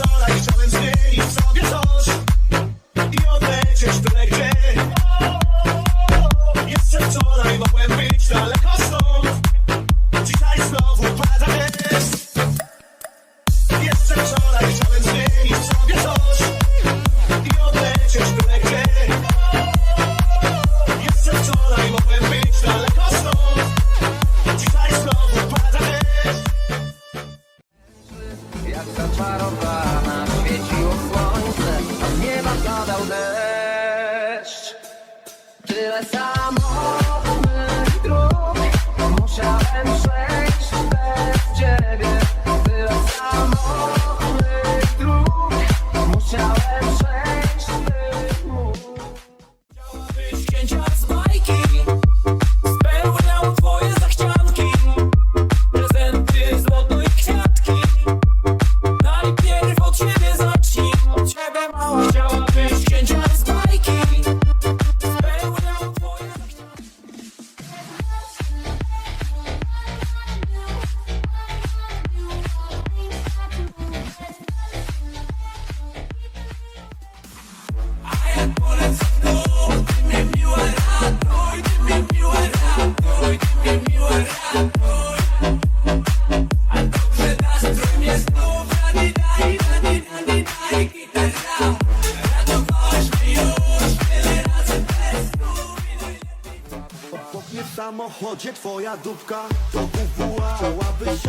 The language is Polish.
all I jak zaczarowana świeciło słońce, a z nieba padał deszcz. Tyle samo. samochodzie twoja dupka to ubuła Chciałabyś